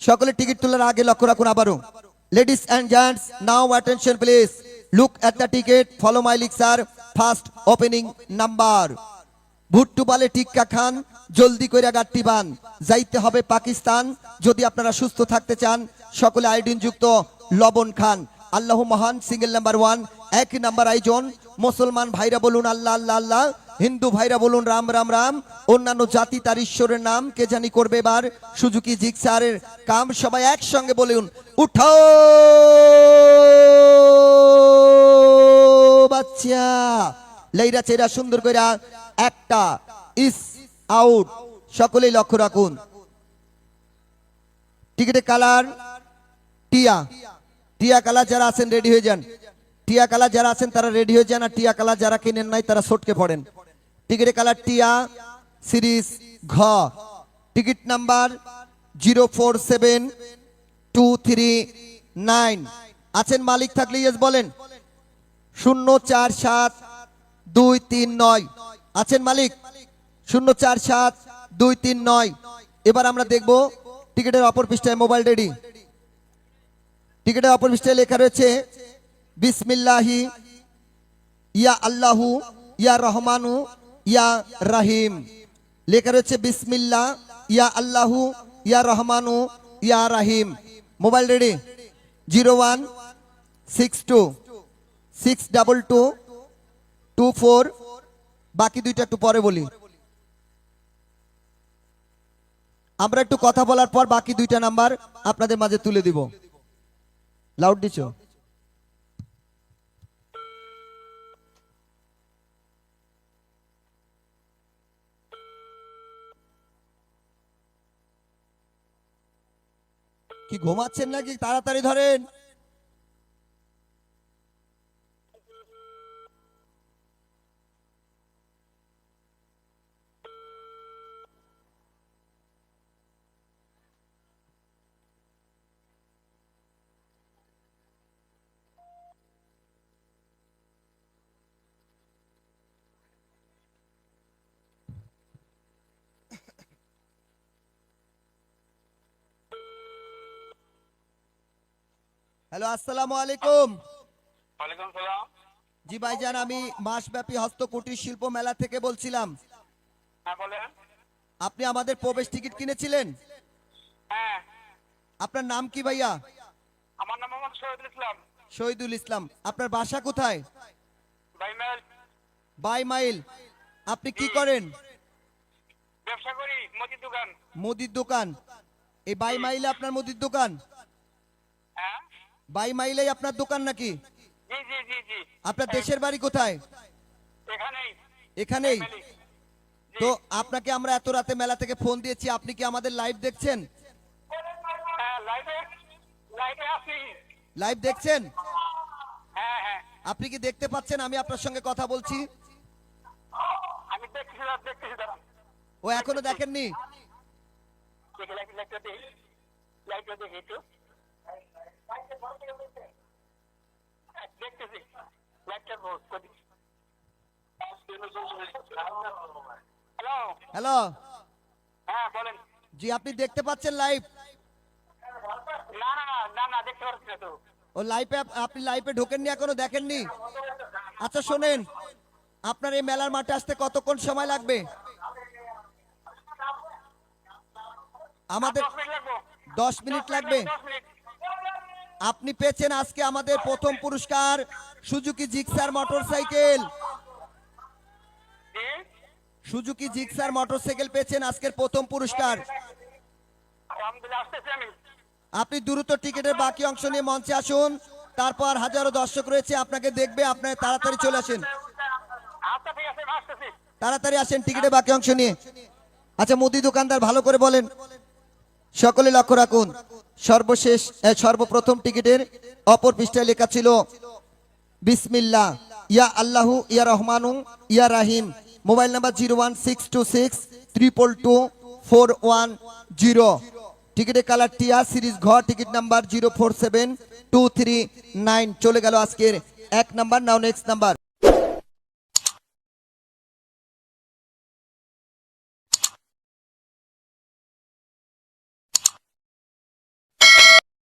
সকলে টিকিট তোলার আগে লক্ষ্য রাখুন আবারও। Ladies and gents now attention please look at the ticket follow my leak sir first opening number ভুট্টু বালে টিক্কা খান, জলদি কইরা গাট্টি বান। যাইতে হবে পাকিস্তান। যদি আপনারা সুস্থ থাকতে চান, সকলে আয়োডিন যুক্ত লবণ খান। আল্লাহ মহান সিঙ্গেল নাম্বার ওয়ান এক নাম্বার আয়োজন। মুসলমান ভাইরা বলুন, আল্লাহ আল্লাহ আল্লাহ। হিন্দু ভাইরা বলুন, রাম রাম রাম। অন্যান্য জাতি তার ঈশ্বরের নাম, কে জানি করবে এবার? সুজুকি, জিক্সারের কাম সবাই একসঙ্গে বলুন, উঠাও! বাচ্চা! লেইরা চেরা সুন্দর কইরা একটা, ইস, আউট। সকলেই লক্ষ্য রাখুন। টিকিটের কালার, টিয়া। টিয়া কালার যারা আছেন রেডি হয়ে যান। টিয়া কালার যারা আছেন, তারা রেডি হয়ে যান, আর টিয়া কালার যারা কিনেন নাই, তারা সটকে পড়েন। টিকিটের কালার টিয়া, সিরিজ ঘ। Ticket number zero four seven two three nine. আছেন মালিক থাকলে ইয়েস বলেন। শূন্য চার সাত দুই তিন নয়। আছেন মালিক? শূন্য চার সাত দুই তিন নয়। এবার আমরা দেখব টিকিটের অপর পৃষ্ঠায় মোবাইল রেডি। টিকিটের অপর পৃষ্ঠায় লেখা রয়েছে, বিসমিল্লাহি, ইয়া আল্লাহু, ইয়া রহমানু ইয়া রাহিম। লেখা রয়েছে, বিসমিল্লাহ, ইয়া আল্লাহু, ইয়া রহমানু, ইয়া রাহিম। Mobile ready? Zero one, six two, six double two two four. বাকি দুইটা একটু পরে বলি। আমরা একটু কথা বলার পর বাকি দুইটা নাম্বার আপনাদের মাঝে তুলে দিব। লাউড দিছো? কি ঘুমাচ্ছেন নাকি? তাড়াতাড়ি ধরেন। হ্যালো আসসালামু আলাইকুম। সালাম। জি ভাইজান আমি মাসব্যাপী হস্ত কুটির শিল্প মেলা থেকে বলছিলাম। হ্যাঁ বলেন। আপনি আমাদের প্রবেশ টিকিট কিনেছিলেন? হ্যাঁ। আপনার নাম কি ভাইয়া? আমার নাম মোহাম্মদ শহীদুল ইসলাম। শহীদুল ইসলাম। আপনার বাসা কোথায়? বাই মাইল। আপনি কি করেন? ব্যবসা করি মুদির দোকান। মুদির দোকান। এই বাই মাইলে আপনার মুদির দোকান? বাই মাইলেই আপনার দোকান নাকি? আপনার দেশের বাড়ি কোথায়? এখানেই। তো আপনাকে আমরা এত রাতে মেলা থেকে ফোন দিয়েছি আপনি কি আমাদের লাইভ দেখছেন? হ্যাঁ লাইভ দেখছেন? হ্যাঁ হ্যাঁ। আপনি কি দেখতে পাচ্ছেন? আমি আপনার সঙ্গে কথা বলছি। ও এখনও দেখেননি? হ্যালো হ্যাঁ জি, আপনি দেখতে পাচ্ছেন লাইভ ও লাইভে আপনি লাইভে ঢোকেননি, এখনও দেখেননি? আচ্ছা শোনেন। আপনার এই মেলার মাঠে আসতে কতক্ষণ সময় লাগবে? আমাদের দশ মিনিট লাগবো দশ মিনিট লাগবে দশ মিনিট আপনি পেয়েছেন আজকে আমাদের প্রথম পুরস্কার, Suzuki Gixxer motorcycle. Suzuki Gixxer motorcycle পেয়েছেন আজকের প্রথম পুরস্কার। আপনি দ্রুত টিকিটের বাকি অংশ নিয়ে মঞ্চে আসুন, তারপর হাজারো দর্শক রয়েছে, আপনাকে দেখবে আপনার তাড়াতাড়ি চলে আসেন। তাড়াতাড়ি আসেন টিকিটের বাকি অংশ নিয়ে। আচ্ছা মুদি দোকানদার ভালো করে বলেন। সকলে লক্ষ্য রাখুন। সর্বশেষ সর্বপ্রথম টিকিটের অপর পৃষ্ঠায় লেখা ছিল বিসমিল্লা ইয়া আল্লাহু, ইয়া রহমানু, ইয়া রাহিম। Mobile number zero one six two six triple two four one zero. টিকিটের কালার টিয়া, সিরিজ ঘর, ticket number zero four seven two three nine. চলে গেল আজকের এক নাম্বার, নাও নেক্সট নাম্বার।